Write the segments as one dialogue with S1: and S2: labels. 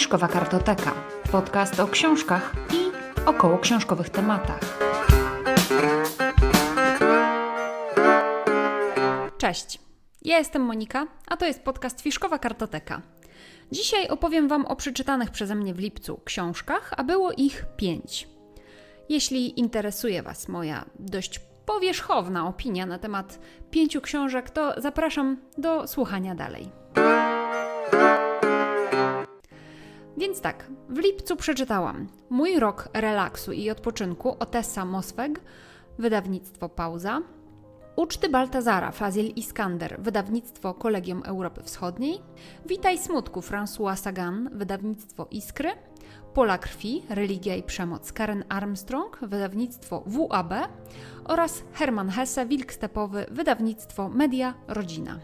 S1: Fiszkowa Kartoteka. Podcast o książkach i około książkowych tematach. Cześć. Ja jestem Monika, a to jest podcast Fiszkowa Kartoteka. Dzisiaj opowiem Wam o przeczytanych przeze mnie w lipcu książkach, a było ich pięć. Jeśli interesuje Was moja dość powierzchowna opinia na temat pięciu książek, to zapraszam do słuchania dalej. Więc tak, w lipcu przeczytałam Mój rok relaksu i odpoczynku Otessa Mosweg, wydawnictwo Pauza, Uczty Baltazara Fazil Iskander, wydawnictwo Kolegium Europy Wschodniej, Witaj Smutku François Sagan, wydawnictwo Iskry, Pola Krwi, Religia i Przemoc Karen Armstrong, wydawnictwo WAB oraz Hermann Hesse, Wilk Stepowy, wydawnictwo Media Rodzina.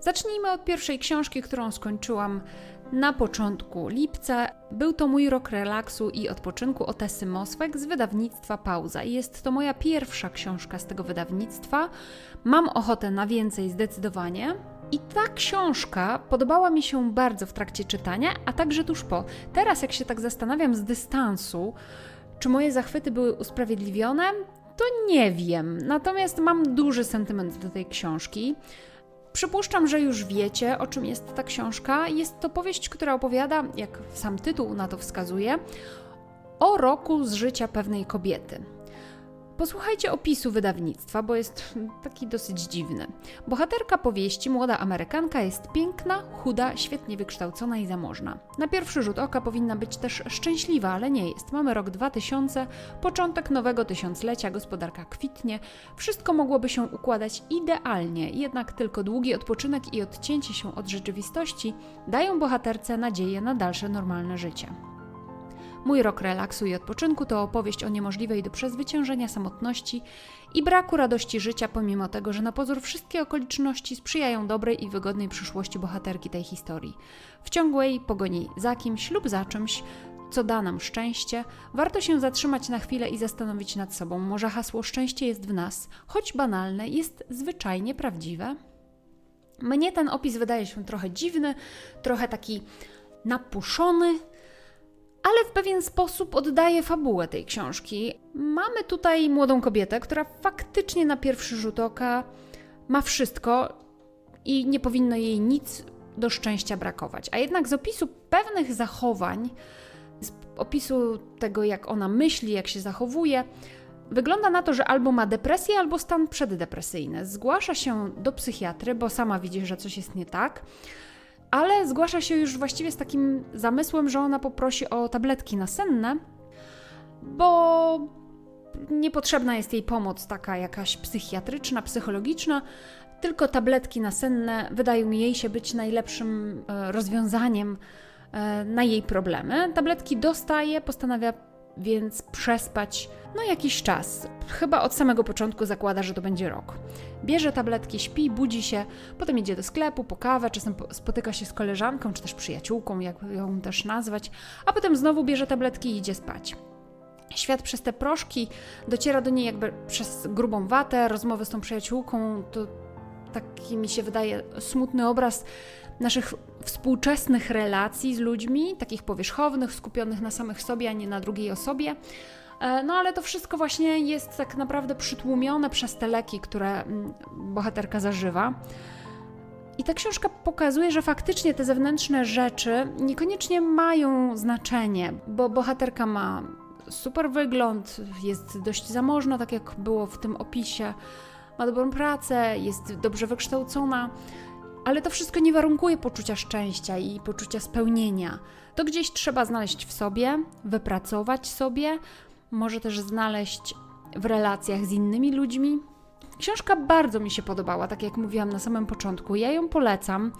S1: Zacznijmy od pierwszej książki, którą skończyłam na początku lipca. Był to mój rok relaksu i odpoczynku Otesy Moswek z wydawnictwa Pauza. Jest to moja pierwsza książka z tego wydawnictwa. Mam ochotę na więcej zdecydowanie. I ta książka podobała mi się bardzo w trakcie czytania, a także tuż po. Teraz, jak się tak zastanawiam z dystansu, czy moje zachwyty były usprawiedliwione, to nie wiem. Natomiast mam duży sentyment do tej książki. Przypuszczam, że już wiecie, o czym jest ta książka. Jest to powieść, która opowiada, jak sam tytuł na to wskazuje, o roku z życia pewnej kobiety. Posłuchajcie opisu wydawnictwa, bo jest taki dosyć dziwny. Bohaterka powieści, młoda Amerykanka, jest piękna, chuda, świetnie wykształcona i zamożna. Na pierwszy rzut oka powinna być też szczęśliwa, ale nie jest. Mamy rok 2000, początek nowego tysiąclecia, gospodarka kwitnie, wszystko mogłoby się układać idealnie, jednak tylko długi odpoczynek i odcięcie się od rzeczywistości dają bohaterce nadzieję na dalsze normalne życie. Mój rok relaksu i odpoczynku to opowieść o niemożliwej do przezwyciężenia samotności i braku radości życia, pomimo tego, że na pozór wszystkie okoliczności sprzyjają dobrej i wygodnej przyszłości bohaterki tej historii. W ciągłej pogoni za kimś lub za czymś, co da nam szczęście, warto się zatrzymać na chwilę i zastanowić nad sobą. Może hasło szczęście jest w nas, choć banalne, jest zwyczajnie prawdziwe? Mnie ten opis wydaje się trochę dziwny, trochę taki napuszony, ale w pewien sposób oddaje fabułę tej książki. Mamy tutaj młodą kobietę, która faktycznie na pierwszy rzut oka ma wszystko i nie powinno jej nic do szczęścia brakować. A jednak z opisu pewnych zachowań, z opisu tego, jak ona myśli, jak się zachowuje, wygląda na to, że albo ma depresję, albo stan przeddepresyjny. Zgłasza się do psychiatry, bo sama widzi, że coś jest nie tak ale zgłasza się już właściwie z takim zamysłem, że ona poprosi o tabletki nasenne, bo niepotrzebna jest jej pomoc taka jakaś psychiatryczna, psychologiczna, tylko tabletki nasenne wydają jej się być najlepszym e, rozwiązaniem e, na jej problemy. Tabletki dostaje, postanawia więc przespać no jakiś czas. Chyba od samego początku zakłada, że to będzie rok. Bierze tabletki, śpi, budzi się, potem idzie do sklepu po kawę, czasem spotyka się z koleżanką czy też przyjaciółką, jak ją też nazwać, a potem znowu bierze tabletki i idzie spać. Świat przez te proszki dociera do niej jakby przez grubą watę, rozmowy z tą przyjaciółką, to taki mi się wydaje smutny obraz naszych współczesnych relacji z ludźmi, takich powierzchownych, skupionych na samych sobie, a nie na drugiej osobie. E, no ale to wszystko właśnie jest tak naprawdę przytłumione przez te leki, które mm, bohaterka zażywa. I ta książka pokazuje, że faktycznie te zewnętrzne rzeczy niekoniecznie mają znaczenie, bo bohaterka ma super wygląd, jest dość zamożna, tak jak było w tym opisie, ma dobrą pracę, jest dobrze wykształcona, ale to wszystko nie warunkuje poczucia szczęścia i poczucia spełnienia. To gdzieś trzeba znaleźć w sobie, wypracować sobie, może też znaleźć w relacjach z innymi ludźmi. Książka bardzo mi się podobała, tak jak mówiłam na samym początku. Ja ją polecam.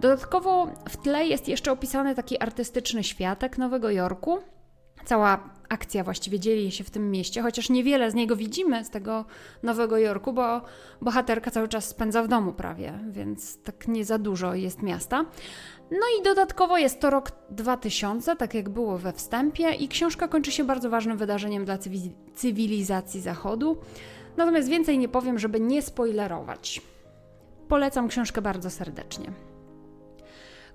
S1: Dodatkowo w tle jest jeszcze opisany taki artystyczny światek Nowego Jorku. Cała akcja właściwie dzieje się w tym mieście, chociaż niewiele z niego widzimy, z tego Nowego Jorku, bo bohaterka cały czas spędza w domu prawie, więc tak nie za dużo jest miasta. No i dodatkowo jest to rok 2000, tak jak było we wstępie, i książka kończy się bardzo ważnym wydarzeniem dla cywilizacji Zachodu. Natomiast więcej nie powiem, żeby nie spoilerować. Polecam książkę bardzo serdecznie.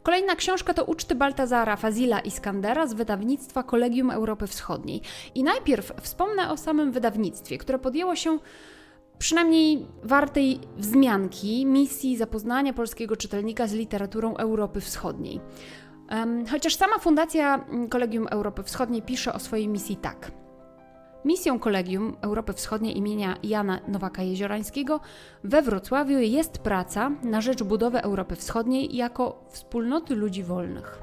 S1: Kolejna książka to Uczty Baltazara Fazila Iskandera z wydawnictwa Kolegium Europy Wschodniej. I najpierw wspomnę o samym wydawnictwie, które podjęło się przynajmniej wartej wzmianki misji zapoznania polskiego czytelnika z literaturą Europy Wschodniej. Chociaż sama Fundacja mm, Kolegium Europy Wschodniej pisze o swojej misji tak. Misją Kolegium Europy Wschodniej imienia Jana Nowaka-Jeziorańskiego we Wrocławiu jest praca na rzecz budowy Europy Wschodniej jako wspólnoty ludzi wolnych.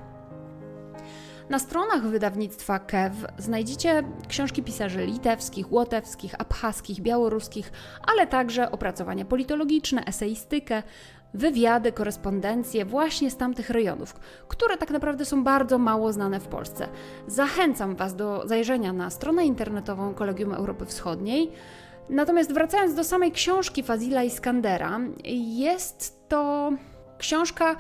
S1: Na stronach wydawnictwa KEW znajdziecie książki pisarzy litewskich, łotewskich, abchaskich, białoruskich, ale także opracowania politologiczne, eseistykę, wywiady, korespondencje właśnie z tamtych rejonów, które tak naprawdę są bardzo mało znane w Polsce. Zachęcam Was do zajrzenia na stronę internetową Kolegium Europy Wschodniej. Natomiast wracając do samej książki Fazila Iskandera, jest to książka,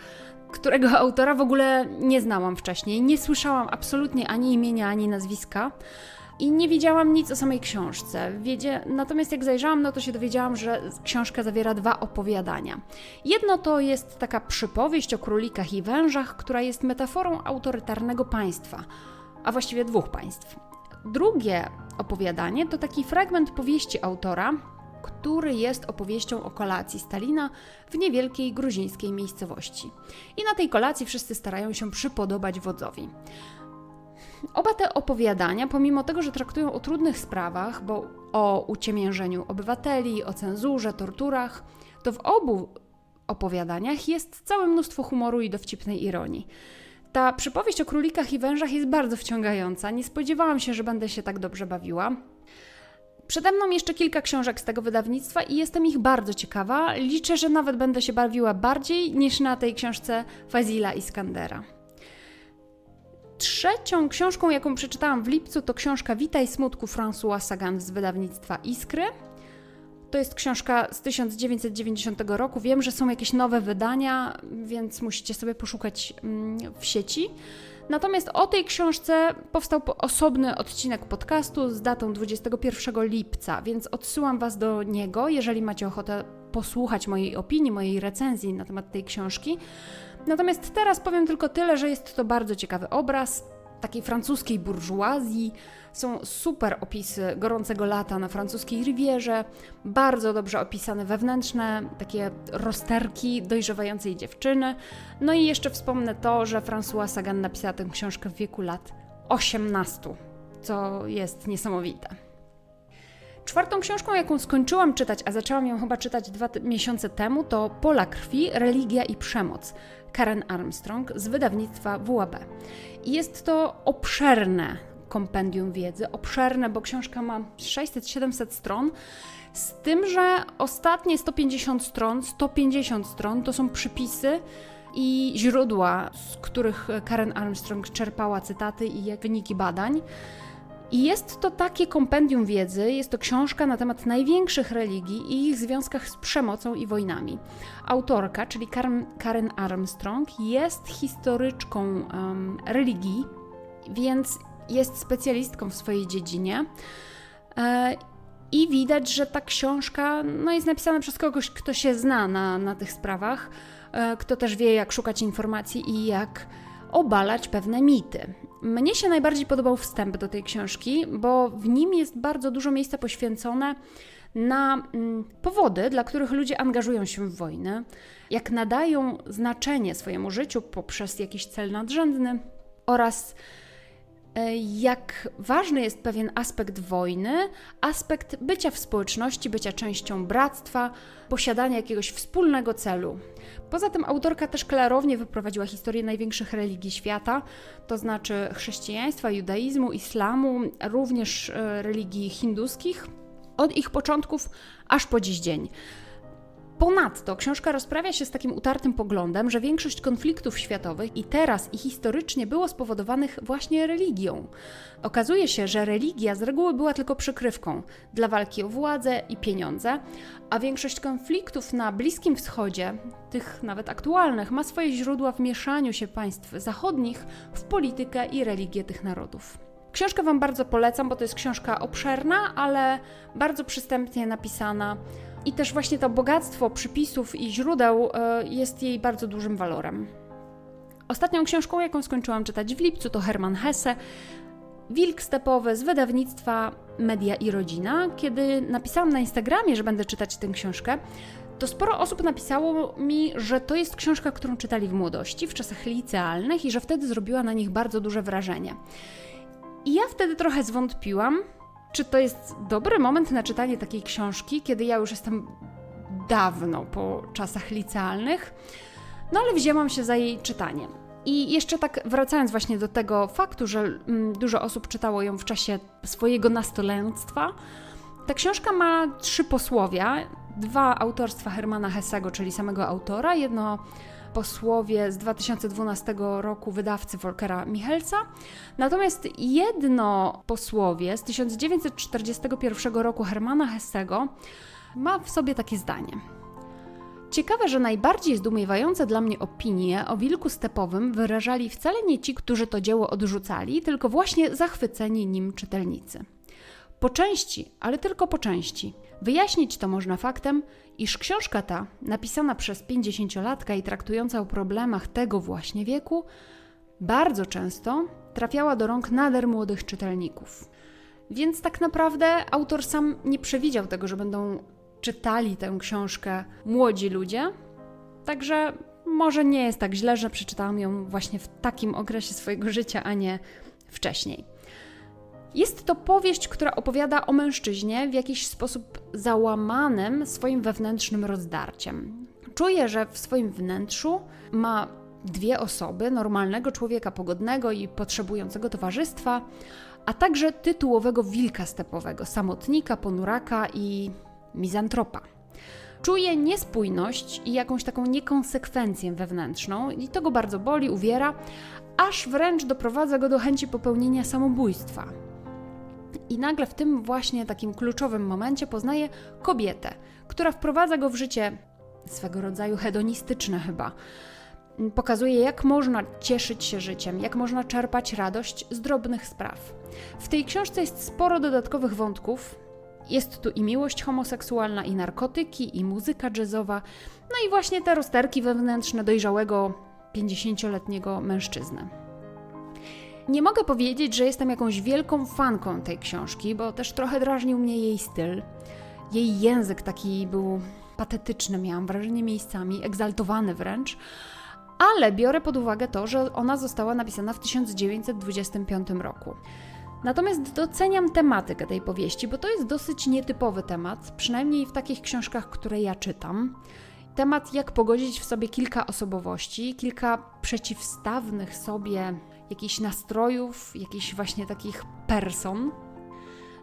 S1: którego autora w ogóle nie znałam wcześniej. Nie słyszałam absolutnie ani imienia, ani nazwiska. I nie wiedziałam nic o samej książce. Wiedzie... Natomiast jak zajrzałam, no to się dowiedziałam, że książka zawiera dwa opowiadania. Jedno to jest taka przypowieść o królikach i wężach, która jest metaforą autorytarnego państwa, a właściwie dwóch państw. Drugie opowiadanie to taki fragment powieści autora, który jest opowieścią o kolacji Stalina w niewielkiej gruzińskiej miejscowości. I na tej kolacji wszyscy starają się przypodobać wodzowi. Oba te opowiadania, pomimo tego, że traktują o trudnych sprawach, bo o uciemiężeniu obywateli, o cenzurze, torturach, to w obu opowiadaniach jest całe mnóstwo humoru i dowcipnej ironii. Ta przypowieść o królikach i wężach jest bardzo wciągająca. Nie spodziewałam się, że będę się tak dobrze bawiła. Przede mną jeszcze kilka książek z tego wydawnictwa i jestem ich bardzo ciekawa. Liczę, że nawet będę się bawiła bardziej niż na tej książce Fazila Iskandera. Trzecią książką, jaką przeczytałam w lipcu, to książka Witaj Smutku François Sagan z wydawnictwa Iskry. To jest książka z 1990 roku. Wiem, że są jakieś nowe wydania, więc musicie sobie poszukać mm, w sieci. Natomiast o tej książce powstał po- osobny odcinek podcastu z datą 21 lipca, więc odsyłam Was do niego, jeżeli macie ochotę posłuchać mojej opinii, mojej recenzji na temat tej książki. Natomiast teraz powiem tylko tyle, że jest to bardzo ciekawy obraz takiej francuskiej burżuazji. Są super opisy gorącego lata na francuskiej rivierze, bardzo dobrze opisane wewnętrzne takie rozterki dojrzewającej dziewczyny. No i jeszcze wspomnę to, że François Sagan napisała tę książkę w wieku lat 18, co jest niesamowite. Czwartą książką, jaką skończyłam czytać, a zaczęłam ją chyba czytać dwa miesiące temu, to Pola krwi, religia i przemoc Karen Armstrong z wydawnictwa WAB. I jest to obszerne kompendium wiedzy, obszerne, bo książka ma 600-700 stron, z tym, że ostatnie 150 stron, 150 stron to są przypisy i źródła, z których Karen Armstrong czerpała cytaty i wyniki badań. I jest to takie kompendium wiedzy, jest to książka na temat największych religii i ich związkach z przemocą i wojnami. Autorka, czyli Karen, Armstrong, jest historyczką em, religii, więc jest specjalistką w swojej dziedzinie. E, I widać, że ta książka no, jest napisana przez kogoś, kto się zna na, na tych sprawach, e, kto też wie, jak szukać informacji i jak obalać pewne mity. Mnie się najbardziej podobał wstęp do tej książki, bo w nim jest bardzo dużo miejsca poświęcone na mm, powody, dla których ludzie angażują się w wojnę, jak nadają znaczenie swojemu życiu poprzez jakiś cel nadrzędny oraz jak ważny jest pewien aspekt wojny, aspekt bycia w społeczności, bycia częścią bractwa, posiadania jakiegoś wspólnego celu. Poza tym autorka też klarownie wyprowadziła historię największych religii świata, to znaczy chrześcijaństwa, judaizmu, islamu, również e, religii hinduskich, od ich początków aż po dziś dzień. Ponadto książka rozprawia się z takim utartym poglądem, że większość konfliktów światowych i teraz i historycznie było spowodowanych właśnie religią. Okazuje się, że religia z reguły była tylko przykrywką dla walki o władzę i pieniądze, a większość konfliktów na Bliskim Wschodzie, tych nawet aktualnych, ma swoje źródła w mieszaniu się państw zachodnich w politykę i religię tych narodów. Książkę Wam bardzo polecam, bo to jest książka obszerna, ale bardzo przystępnie napisana. I też właśnie to bogactwo przypisów i źródeł e, jest jej bardzo dużym walorem. Ostatnią książką, jaką skończyłam czytać w lipcu, to Hermann Hesse. Wilk stepowy z wydawnictwa Media i Rodzina. Kiedy napisałam na Instagramie, że będę czytać tę książkę, to sporo osób napisało mi, że to jest książka, którą czytali w młodości, w czasach licealnych i że wtedy zrobiła na nich bardzo duże wrażenie. I ja wtedy trochę zwątpiłam, czy to jest dobry moment na czytanie takiej książki, kiedy ja już jestem dawno po czasach licealnych. No ale wzięłam się za jej czytanie. I jeszcze tak wracając właśnie do tego faktu, że mm, dużo osób czytało ją w czasie swojego nastolenstwa, ta książka ma trzy posłowia. Dwa autorstwa Hermana Hessego, czyli samego autora, jedno posłowie z 2012 roku wydawcy Volkera Michelsa, natomiast jedno posłowie z 1941 roku Hermana Hessego ma w sobie takie zdanie. Ciekawe, że najbardziej zdumiewające dla mnie opinie o wilku stepowym wyrażali wcale nie ci, którzy to dzieło odrzucali, tylko właśnie zachwyceni nim czytelnicy. Po części, ale tylko po części, wyjaśnić to można faktem, iż książka ta, napisana przez 50-latka i traktująca o problemach tego właśnie wieku, bardzo często trafiała do rąk nader młodych czytelników. Więc tak naprawdę autor sam nie przewidział tego, że będą czytali tę książkę młodzi ludzie. Także może nie jest tak źle, że przeczytałam ją właśnie w takim okresie swojego życia, a nie wcześniej. Jest to powieść, która opowiada o mężczyźnie w jakiś sposób załamanym swoim wewnętrznym rozdarciem. Czuje, że w swoim wnętrzu ma dwie osoby: normalnego człowieka pogodnego i potrzebującego towarzystwa, a także tytułowego wilka stepowego, samotnika, ponuraka i mizantropa. Czuje niespójność i jakąś taką niekonsekwencję wewnętrzną, i to go bardzo boli, uwiera, aż wręcz doprowadza go do chęci popełnienia samobójstwa. I nagle w tym właśnie takim kluczowym momencie poznaje kobietę, która wprowadza go w życie swego rodzaju hedonistyczne chyba. Pokazuje, jak można cieszyć się życiem, jak można czerpać radość z drobnych spraw. W tej książce jest sporo dodatkowych wątków, jest tu i miłość homoseksualna, i narkotyki, i muzyka jazzowa, no i właśnie te rozterki wewnętrzne dojrzałego 50-letniego mężczyzny. Nie mogę powiedzieć, że jestem jakąś wielką fanką tej książki, bo też trochę drażnił mnie jej styl. Jej język taki był patetyczny, miałam wrażenie miejscami, egzaltowany wręcz, ale biorę pod uwagę to, że ona została napisana w 1925 roku. Natomiast doceniam tematykę tej powieści, bo to jest dosyć nietypowy temat, przynajmniej w takich książkach, które ja czytam. Temat, jak pogodzić w sobie kilka osobowości, kilka przeciwstawnych sobie jakichś nastrojów, jakichś właśnie takich person.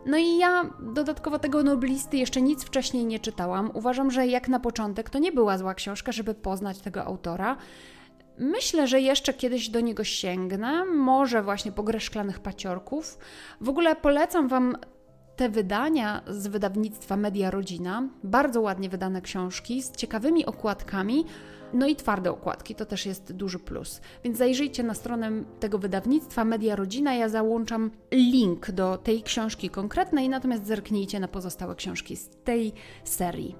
S1: No i ja dodatkowo tego noblisty jeszcze nic wcześniej nie czytałam. Uważam, że jak na początek to nie była zła książka, żeby poznać tego autora. Myślę, że jeszcze kiedyś do niego sięgnę, może właśnie po grę szklanych paciorków. W ogóle polecam Wam te wydania z wydawnictwa Media Rodzina. Bardzo ładnie wydane książki z ciekawymi okładkami. No i twarde okładki, to też jest duży plus. Więc zajrzyjcie na stronę tego wydawnictwa Media Rodzina. Ja załączam link do tej książki konkretnej, natomiast zerknijcie na pozostałe książki z tej serii.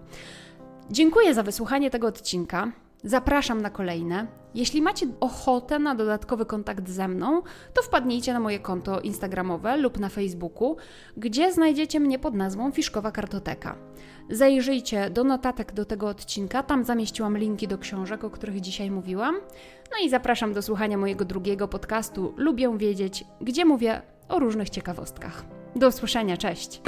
S1: Dziękuję za wysłuchanie tego odcinka. Zapraszam na kolejne. Jeśli macie ochotę na dodatkowy kontakt ze mną, to wpadnijcie na moje konto Instagramowe lub na Facebooku, gdzie znajdziecie mnie pod nazwą Fiszkowa Kartoteka. Zajrzyjcie do notatek do tego odcinka, tam zamieściłam linki do książek, o których dzisiaj mówiłam. No i zapraszam do słuchania mojego drugiego podcastu Lubię Wiedzieć, gdzie mówię o różnych ciekawostkach. Do usłyszenia, cześć!